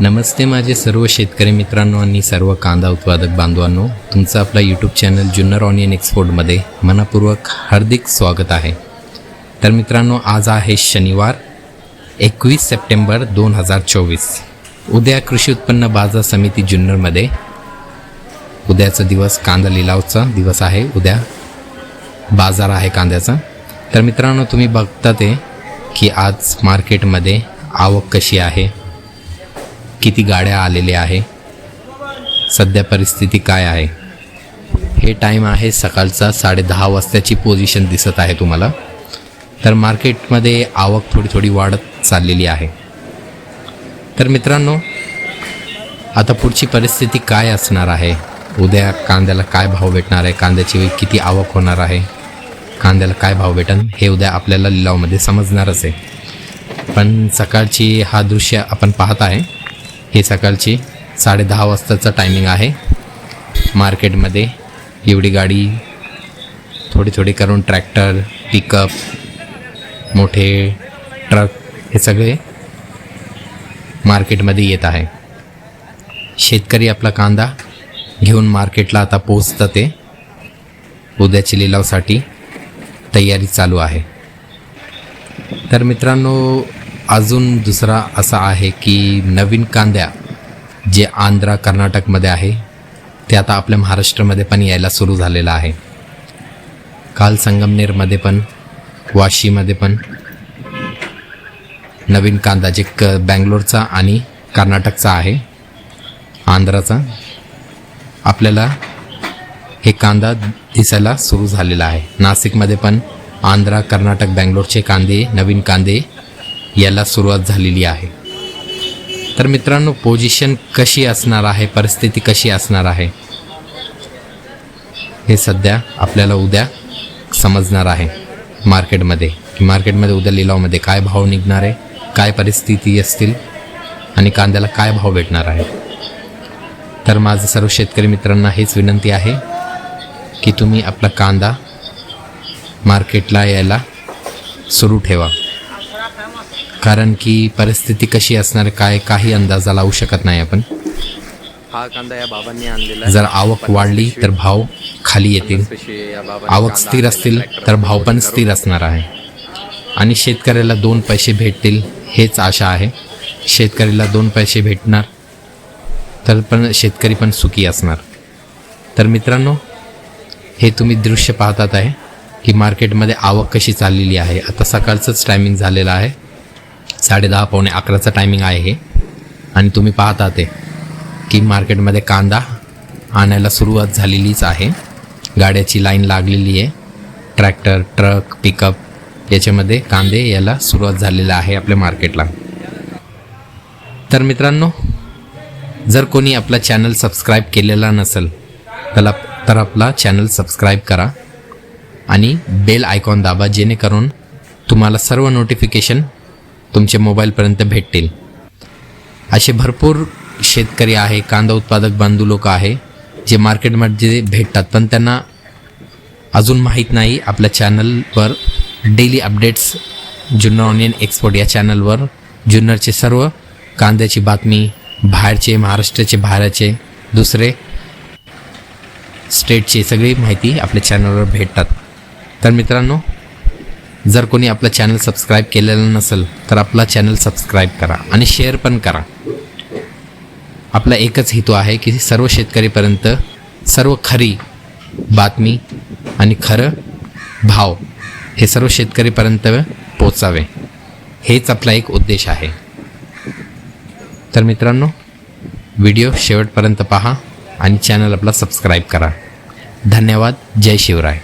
नमस्ते माझे सर्व शेतकरी मित्रांनो आणि सर्व कांदा उत्पादक बांधवांनो. तुमचं आपला यूट्यूब चॅनल जुन्नर ऑनियन एक्सपोर्टमध्ये मनापूर्वक हार्दिक स्वागत आहे. तर मित्रांनो आज आहे शनिवार एकवीस सप्टेंबर दोन हजार चोवीस. उद्या कृषी उत्पन्न बाजार समिती जुन्नरमध्ये उद्याचा दिवस कांदा लिलावचा दिवस आहे. उद्या बाजार आहे कांद्याचा. तर मित्रांनो तुम्ही बघता ते की आज मार्केटमध्ये आवक कशी आहे? किती गाड्या आलेल्या आहे? सध्या परिस्थिती काय आहे? हे टाईम आहे सकाळचा साडेदहा वाजताची पोझिशन दिसत आहे तुम्हाला. तर मार्केटमध्ये आवक थोडी थोडी वाढत चाललेली आहे. तर मित्रांनो आता पुढची परिस्थिती काय असणार आहे? उद्या कांद्याला काय भाव भेटणार आहे? कांद्याची किती आवक होणार आहे? कांद्याला काय भाव भेटन? हे उद्या आपल्याला लिलावमध्ये समजणारच आहे. पण सकाळची हा दृश्य आपण पाहत आहे. हे सकाळची साडेदहा वाजताचं टायमिंग आहे. मार्केटमध्ये एवढी गाडी थोडी थोडी करून ट्रॅक्टर पिकअप मोठे ट्रक हे सगळे मार्केटमध्ये येत आहे. शेतकरी आपला कांदा घेऊन मार्केटला आता पोचतं ते. उद्याच्या लिलावसाठी तयारी चालू आहे. तर मित्रांनो अजून दुसरा असा आहे की नवीन कांद्या जे आंध्रा कर्नाटकमध्ये आहे ते आता आपल्या महाराष्ट्रामध्ये पण यायला सुरू झालेलं आहे. काल संगमनेरमध्ये पण वाशीमध्ये पण नवीन कांदा जे क बँगलोरचा आणि कर्नाटकचा आहे आंध्राचा आपल्याला हे कांदा दिसायला सुरू झालेला आहे. नाशिकमध्ये पण आंध्रा कर्नाटक बँगलोरचे कांदे नवीन कांदे याला सुरुवात झालेली आहे. तर मित्रांनो पोझिशन कशी असणार आहे? परिस्थिती कशी असणार आहे? हे सध्या आपल्याला उद्या समजणार आहे मार्केटमध्ये. की मार्केटमध्ये उद्या लिलावमध्ये काय भाव निघणार आहे? काय परिस्थिती असतील? आणि कांद्याला काय भाव भेटणार आहे? तर माझं सर्व शेतकरी मित्रांना हेच विनंती आहे की तुम्ही आपला कांदा मार्केटला यायला सुरू ठेवा. कारण की परिस्थिती कशी असणार काय काही अंदाजा लावू शकत नाही आपण. हा कांदा या बाबांनी आणलेला जर आवक वाढली तर भाव खाली येतील. आवक स्थिर असतील तर भाव पण स्थिर असणार आहे. आणि शेतकऱ्याला दोन पैसे भेटतील हेच आशा आहे. शेतकऱ्याला दोन पैसे भेटणार तर पण शेतकरी पण सुखी असणार. तर मित्रांनो हे तुम्ही दृश्य पाहतात आहे की मार्केटमध्ये आवक कशी चाललेली आहे. आता सकाळचंच टायमिंग झालेलं आहे. साडेदहा पावणे अकराचं टायमिंग आहे हे. आणि तुम्ही पाहता ते. की मार्केटमध्ये कांदा आणायला सुरुवात झालेलीच आहे. गाड्याची लाईन लागलेली आहे. ट्रॅक्टर ट्रक पिकअप याच्यामध्ये कांदे याला सुरुवात झालेला आहे आपल्या मार्केटला तर मित्रांनो जर कोणी आपला चॅनल सबस्क्राईब केलेला नसेल तर तर आपला चॅनल सबस्क्राईब करा. आणि बेल आयकॉन दाबा जेणेकरून तुम्हाला सर्व नोटिफिकेशन तुमच्या मोबाईलपर्यंत भेटतील. असे भरपूर शेतकरी आहे कांदा उत्पादक बांधू लोक आहे जे मार्केटमध्ये भेटतात. पण त्यांना अजून माहीत नाही आपल्या चॅनलवर daily updates Junnar onion export या चॅनलवर. जुन्नरचे सर्व कांद्याची बातमी बाहेरचे महाराष्ट्राचे बाहेरचे दुसरे स्टेटची सगळी माहिती आपल्या चॅनलवर भेटतात. तर मित्रांनो जर कोणी आपलं चॅनल सबस्क्राईब केलेलं नसेल तर आपला चॅनल सबस्क्राईब करा आणि शेअर पण करा. आपला एकच हेतू आहे की सर्व शेतकरीपर्यंत सर्व खरी बातमी आणि खरं भाव हे सर्व शेतकरीपर्यंत पोचावे. हेच आपला एक उद्देश आहे. तर मित्रांनो व्हिडिओ शेवटपर्यंत पहा आणि चॅनल आपला सबस्क्राईब करा. धन्यवाद. जय शिवराय.